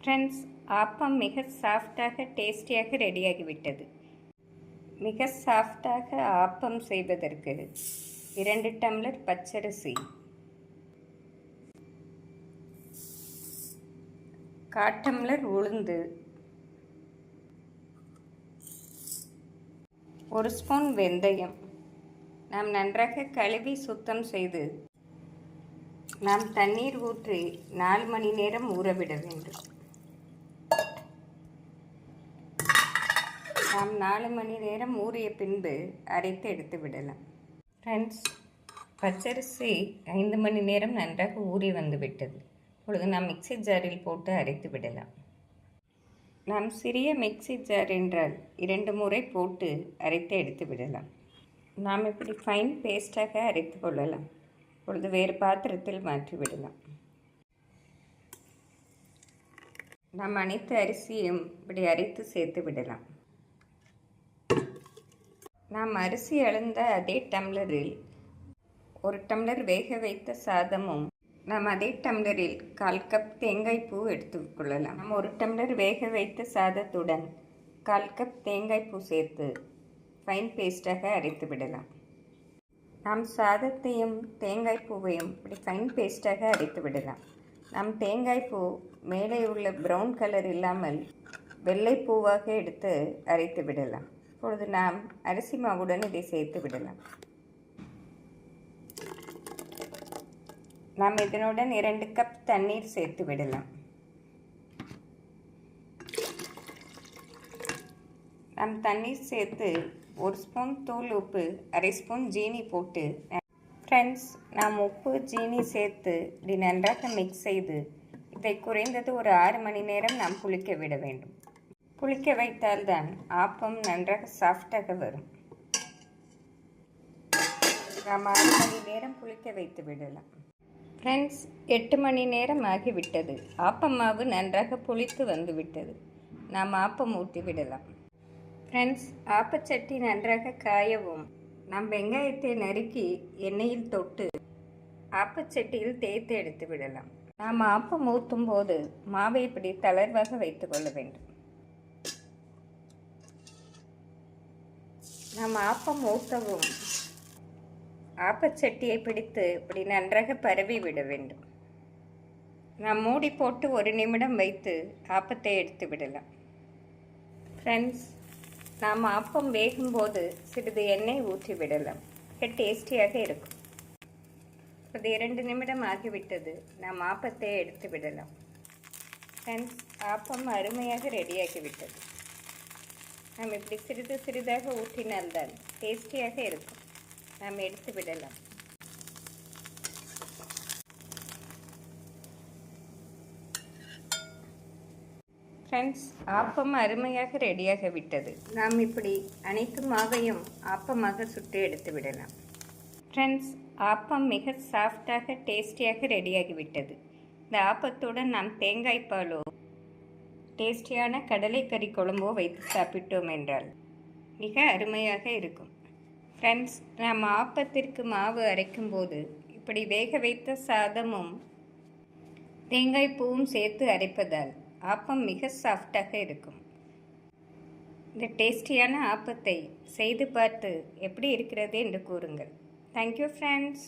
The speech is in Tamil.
ஃப்ரெண்ட்ஸ் ஆப்பம் மிக சாஃப்டாக டேஸ்டியாக ரெடியாகிவிட்டது. மிக சாஃப்டாக ஆப்பம் செய்வதற்கு இரண்டு டம்ளர் பச்சரிசி காட்டம்ளர் உளுந்து ஒரு ஸ்பூன் வெந்தயம். நாம் நன்றாக கழுவி சுத்தம் செய்து நாம் தண்ணீர் ஊற்றி நாலு மணி நேரம் ஊறவிட வேண்டும். நாம் நாலு மணி நேரம் ஊறிய பின்பு அரைத்து எடுத்து விடலாம். ஃப்ரெண்ட்ஸ் பச்சரிசி ஐந்து மணி நேரம் நன்றாக ஊறி வந்து விட்டது இப்பொழுது நாம் மிக்சி ஜாரில் போட்டு அரைத்து விடலாம். நாம் சிறிய மிக்சி ஜார் என்றால் இரண்டு முறை போட்டு அரைத்து எடுத்து விடலாம். நாம் இப்படி ஃபைன் பேஸ்டாக அரைத்து கொள்ளலாம். இப்பொழுது வேறு பாத்திரத்தில் மாற்றி விடலாம். நாம் அனைத்து அரிசியும் இப்படி அரைத்து சேர்த்து விடலாம். நாம் அரிசி அளந்த அதே டம்ளரில் ஒரு டம்ளர் வேக வைத்த சாதமும் நாம் அதே டம்ளரில் கால் கப் தேங்காய் பூ எடுத்துக்கொள்ளலாம் நாம் ஒரு டம்ளர் வேக வைத்த சாதத்துடன் கால் கப் தேங்காய் பூ சேர்த்து ஃபைன் பேஸ்டாக அரைத்து விடலாம். நாம் சாதத்தையும் தேங்காய் பூவையும் இப்படி ஃபைன் பேஸ்டாக அரைத்து விடலாம். நம் தேங்காய் பூ மேலே உள்ள ப்ரௌன் கலர் இல்லாமல் வெள்ளை பூவாக எடுத்து அரைத்து விடலாம். இப்பொழுது நாம் அரிசி மாவுடன் இதை சேர்த்து விடலாம். நாம் இதனுடன் இரண்டு கப் தண்ணீர் சேர்த்து விடலாம். நாம் தண்ணீர் சேர்த்து ஒரு ஸ்பூன் தூள் உப்பு அரை ஸ்பூன் ஜீனி போட்டு ஃப்ரெண்ட்ஸ் நாம் உப்பு ஜீனி சேர்த்து இதை நன்றாக மிக்ஸ் செய்து இதை குறைந்தது ஒரு ஆறு மணி நேரம் நாம் புளிக்க விட வேண்டும். புளிக்க வைத்தால்தான் ஆப்பம் நன்றாக சாஃப்டாக வரும். நாம் ஆறு மணி நேரம் புளிக்க வைத்து விடலாம். ஃப்ரெண்ட்ஸ் எட்டு மணி நேரம் ஆகிவிட்டது. ஆப்பம் மாவு நன்றாக புளித்து வந்து விட்டது நாம் ஆப்பம் ஊற்றி விடலாம். ஃப்ரெண்ட்ஸ் ஆப்பச்சட்டி நன்றாக காயவும். நாம் வெங்காயத்தை நறுக்கி எண்ணெயில் தொட்டு ஆப்பச்சட்டியில் தேய்த்து எடுத்து விடலாம். நாம் ஆப்பம் ஊற்றும் போது மாவை இப்படி தளர்வாக வைத்துக்கொள்ள வேண்டும். நாம் ஆப்பம் ஊற்றவும் ஆப்பச்சட்டியை பிடித்து இப்படி நன்றாக பரவி விட வேண்டும். நாம் மூடி போட்டு ஒரு நிமிடம் வைத்து ஆப்பத்தை எடுத்து விடலாம். ஃப்ரெண்ட்ஸ் நாம் ஆப்பம் வேகும்போது சிறிது எண்ணெய் ஊற்றி விடலாம். டேஸ்டியாக இருக்கும். அது இரண்டு நிமிடம் ஆகிவிட்டது. நாம் ஆப்பத்தை எடுத்து விடலாம். ஃப்ரெண்ட்ஸ் ஆப்பம் அருமையாக ரெடியாகிவிட்டது நாம் இப்படி சிறிது சிறிதாக ஊற்றினால்தான் டேஸ்டியாக இருக்கும் நாம் எடுத்து விடலாம் ஃப்ரெண்ட்ஸ் ஆப்பம் அருமையாக ரெடியாக விட்டது நாம் இப்படி அனைத்து மாவையும் ஆப்பமாக சுட்டு எடுத்து விடலாம் ஃப்ரெண்ட்ஸ் ஆப்பம் மிக சாஃப்டாக டேஸ்டியாக ரெடியாகி விட்டது இந்த ஆப்பத்துடன் நாம் தேங்காய் பாலோ டேஸ்டியான கடலைக்கறி குழம்போ வைத்து சாப்பிட்டோம் என்றால் மிக அருமையாக இருக்கும். ஃப்ரெண்ட்ஸ் நாம் ஆப்பத்திற்கு மாவு அரைக்கும்போது இப்படி வேக வைத்த சாதமும் தேங்காய் பூவும் சேர்த்து அரைப்பதால் ஆப்பம் மிக சாஃப்டாக இருக்கும். இந்த டேஸ்டியான ஆப்பத்தை செய்து பார்த்து எப்படி இருக்கிறது என்று கூறுங்கள். Thank you friends